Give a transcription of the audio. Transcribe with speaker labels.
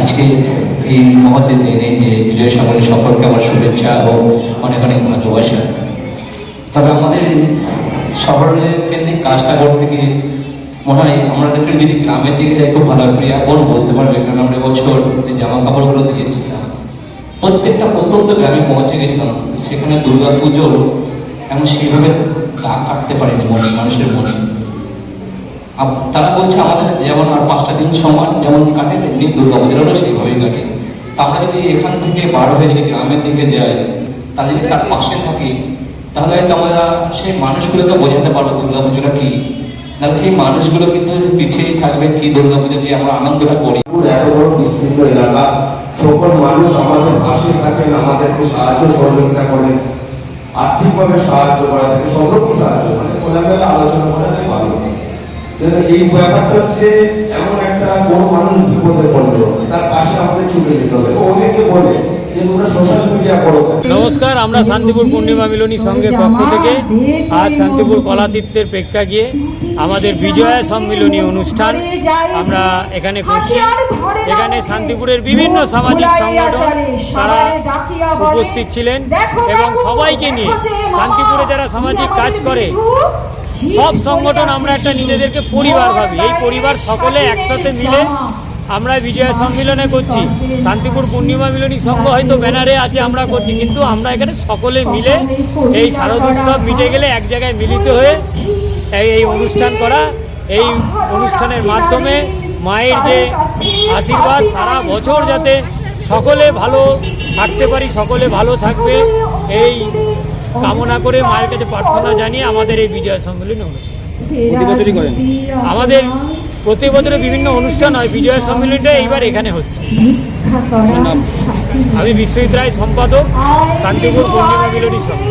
Speaker 1: আজকে এই মহতের দিনে যে বিজয় সমারী সকলকে আমার শুভেচ্ছা ও অনেক অনেক ভালোবাসা। তবে আমাদের শহরের কেন্দ্রিক কাজটা করতে গিয়ে মনে হয় আমরা যদি গ্রামের দিকে যাই, খুব ভালো। প্রিয়া বোন বলতে পারবে, কারণ আমরা এবছর যে জামা কাপড়গুলো দিয়েছিলাম, প্রত্যেকটা প্রত্যন্ত গ্রামে পৌঁছে গেছিলাম। সেখানে দুর্গা পুজো এমন সেইভাবে দাগ কাটতে পারেনি মনে মানুষের মনে। তারা বলছে আমাদের যেমন আর পাঁচটা দিন সমান যেমন কাটে, তেমনি দুর্গা পুজোরও সেইভাবেই কাটে। তা আমরা যদি এখান থেকে বার হয়ে যদি গ্রামের দিকে যাই, তাহলে যদি তার পাশে থাকি, তাহলে হয়তো আমরা সেই মানুষগুলোকে বোঝাতে পারব দুর্গা পুজোটা তাহলে সেই মানুষগুলো কিন্তু পিছিয়েই থাকবে কি দুর্গা পুজো যে আমরা আনন্দটা করি।
Speaker 2: এত বড় এলাকা, সকল মানুষ আমাদের পাশে থাকেন, আমাদেরকে সাহায্য সহযোগিতা করেন, আর্থিকভাবে সাহায্য করা সাহায্য খোলামেলা আলোচনা ভালো। কিন্তু এই ব্যাপারটা হচ্ছে এমন একটা বড় মানুষ বিপদে পড়ল তার পাশে আমাদের ছুটে যেতে হবে অনেকে বলে যে তোমরা সোশ্যাল মিডিয়া করো
Speaker 3: নমস্কার, আমরা শান্তিপুর পূর্ণিমা মিলনী সঙ্গে পক্ষ থেকে আজ শান্তিপুর কলাতীর্থের প্রেক্ষাগৃহে আমাদের বিজয়া সম্মিলনী অনুষ্ঠান আমরা এখানে করছি। এখানে শান্তিপুরের বিভিন্ন সামাজিক সংগঠন তারা উপস্থিত ছিলেন এবং সবাইকে নিয়ে শান্তিপুরে যারা সামাজিক কাজ করে, সব সংগঠন আমরা একটা নিজেদেরকে পরিবার ভাবি। এই পরিবার সকলে একসাথে মিলে আমরা বিজয়া সম্মিলনে করছি। শান্তিপুর পূর্ণিমা মিলনী সংঘ হয়তো ব্যানারে আছে আমরা করছি। কিন্তু আমরা এখানে সকলে মিলে এই শারদ উৎসব মিটে গেলে এক জায়গায় মিলিত হয়ে এই এই অনুষ্ঠান করা এই অনুষ্ঠানের মাধ্যমে মায়ের যে আশীর্বাদ সারা বছর যাতে সকলে ভালো থাকতে পারি সকলে ভালো থাকবে এই কামনা করে মায়ের কাছে প্রার্থনা জানিয়ে আমাদের এই বিজয় সম্মেলনী অনুষ্ঠান। আমাদের প্রতি বছরে বিভিন্ন অনুষ্ঠান হয় বিজয় সম্মেলনটা এইবার এখানে হচ্ছে। আমি বিশ্বজিৎ রায় সম্পাদক শান্তিপুর পূর্ণিমা মিলনী সংঘ